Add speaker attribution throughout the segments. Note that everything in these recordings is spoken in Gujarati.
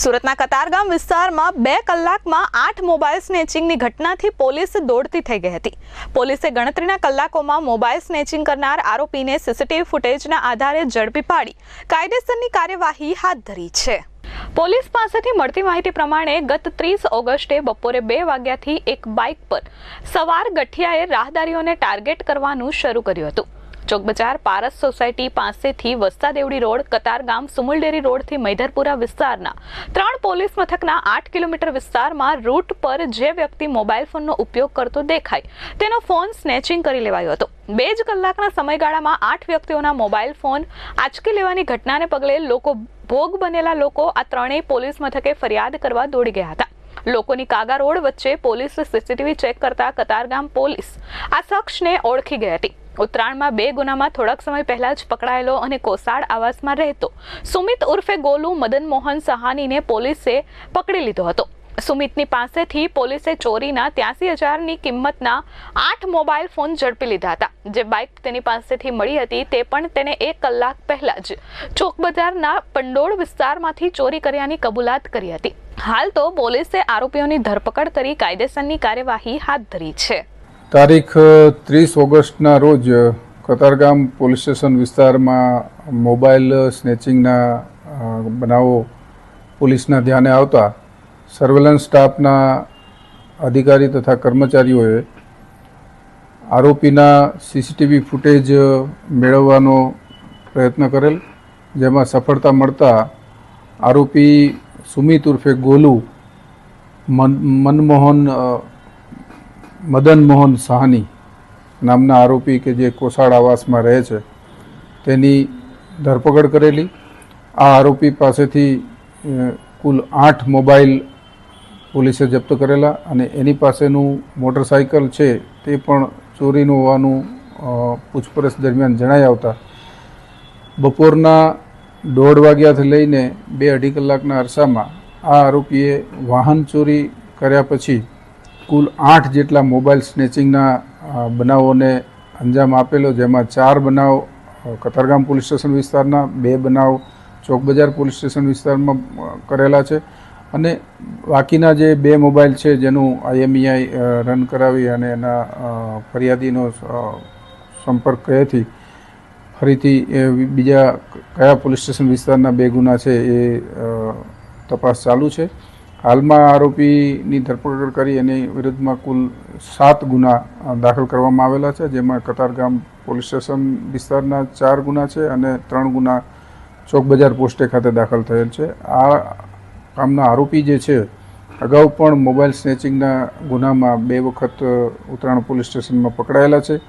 Speaker 1: સુરતના કતારગામ વિસ્તારમાં બે કલાકમાં આઠ મોબાઈલ સ્નેચિંગની ઘટનાથી પોલીસ દોડતી થઈ ગઈ હતી. પોલીસે ગણતરીના કલાકોમાં મોબાઈલ સ્નેચિંગ કરનાર આરોપીને સીસીટીવી ફૂટેજના આધારે ઝડપી પાડી, કાયદેસરની કાર્યવાહી હાથ ધરી છે. પોલીસ પાસેથી મળતી માહિતી પ્રમાણે ગત ત્રીસ ઓગસ્ટે બપોરે બે વાગ્યાથી એક બાઇક પર સવાર ગઠિયાએ રાહદારીઓને ટાર્ગેટ કરવાનું શરૂ કર્યું હતું. ચોક બજાર પારસ સોસાયટી પાસેથી વસ્તા દેવડી રોડ કતારગામ સુમુલડેરી રોડથી મૈધરપુરા વિસ્તારના. ત્રણ પોલીસ મથકના આઠ કિલોમીટર વિસ્તારમાં રૂટ પર જે વ્યક્તિ મોબાઈલ ફોનનો ઉપયોગ કરતો દેખાય, તેનો ફોન સ્નેચિંગ કરી લેવાયો હતો. બે જ કલાકના સમયગાળામાં આઠ વ્યક્તિઓના મોબાઈલ ફોન આંચકી લેવાની ઘટનાને પગલે લોકો ભોગ બનેલા લોકો આ ત્રણેય પોલીસ મથકે ફરિયાદ કરવા દોડી ગયા હતા. લોકોની કાગા રોડ વચ્ચે પોલીસ સીસીટીવી ચેક કરતા કતારગામ પોલીસ આ શખ્સને ઓળખી ગઈ હતી. ઉત્તરાયણમાં બે ગુનામાં થોડાક સમય પહેલા જ પકડાયેલો અને કોસાડ આવાસમાં રહેતો સુમિત ઉર્ફે ગોલુ મદન મોહન સહાનીને પોલીસે પકડી લીધો હતો. સુમિતની પાસેથી પોલીસે ચોરીના ત્યાસી હજારની કિંમતના આઠ મોબાઈલ ફોન ઝડપી લીધા હતા. જે બાઇક તેની પાસેથી મળી હતી તે પણ તેને એક કલાક પહેલા જ ચોક બજારના પંડોળ વિસ્તારમાંથી ચોરી કર્યાની કબૂલાત કરી હતી. હાલ તો પોલીસે આરોપીઓની ધરપકડ કરી કાયદેસરની કાર્યવાહી હાથ ધરી છે.
Speaker 2: તારીખ ત્રીસ ઓગસ્ટના રોજ કતારગામ પોલીસ સ્ટેશન વિસ્તારમાં મોબાઈલ સ્નેચિંગના બનાવો પોલીસના ધ્યાને આવતા સર્વેલન્સ સ્ટાફના અધિકારી તથા કર્મચારીઓએ આરોપીના સીસીટીવી ફૂટેજ મેળવવાનો પ્રયત્ન કરેલ, જેમાં સફળતા મળતા આરોપી સુમિત ઉર્ફે ગોલુ મન, મનમોહન મદન મોહન સાહની નામના આરોપી કે જે કોસાડ આવાસમાં રહે છે, તેની ધરપકડ કરેલી. આ આરોપી પાસેથી કુલ આઠ મોબાઈલ પોલીસે જપ્ત કરેલા અને એની પાસેનું મોટરસાઇકલ છે તે પણ ચોરીનું હોવાનું પૂછપરછ દરમિયાન જણાઈ આવતા. બપોરના દોઢ વાગ્યાથી લઈને બે અઢી કલાકના અરસામાં આ આરોપીએ વાહન ચોરી કર્યા પછી કુલ આઠ જેટલા મોબાઈલ સ્નેચિંગના બનાવોને અંજામ આપેલો, જેમાં ચાર બનાવ કતારગામ પોલીસ સ્ટેશન વિસ્તારના, બે બનાવ ચોક બજાર પોલીસ સ્ટેશન વિસ્તારમાં કરેલા છે. અને બાકીના જે બે મોબાઈલ છે, જેનું આઈએમઈઆઈ રન કરાવી અને એના ફરિયાદીનો સંપર્ક કયાથી ફરીથી બીજા કયા પોલીસ સ્ટેશન વિસ્તારના બે ગુના છે એ તપાસ ચાલુ છે. હાલમાં આરોપીની ધરપકડ કરી એની વિરુદ્ધમાં કુલ સાત ગુના દાખલ કરવામાં આવેલા છે, જેમાં કતારગામ પોલીસ સ્ટેશન વિસ્તારના ચાર ગુના છે અને ત્રણ ગુના ચોક બજાર પોસ્ટે ખાતે દાખલ થયેલ છે. આ કામના આરોપી જે છે, અગાઉ પણ મોબાઈલ સ્નેચિંગના ગુનામાં બે વખત ઉત્તરાયણ પોલીસ સ્ટેશનમાં પકડાયેલા છે.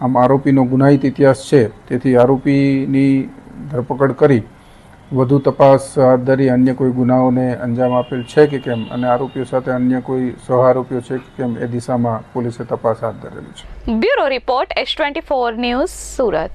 Speaker 2: આમ આરોપીનો ગુનાહિત ઇતિહાસ છે, તેથી આરોપીની ધરપકડ કરી વધુ તપાસ હાથ ધરી અન્ય કોઈ ગુનાઓને અંજામ આપેલ છે કે કેમ? અને આરોપીઓ સાથે અન્ય કોઈ સહઆરોપીઓ છે કે કેમ? એ દિશામાં પોલીસે તપાસ હાથ ધરેલી છે.
Speaker 1: Bureau report S twenty four news Surat.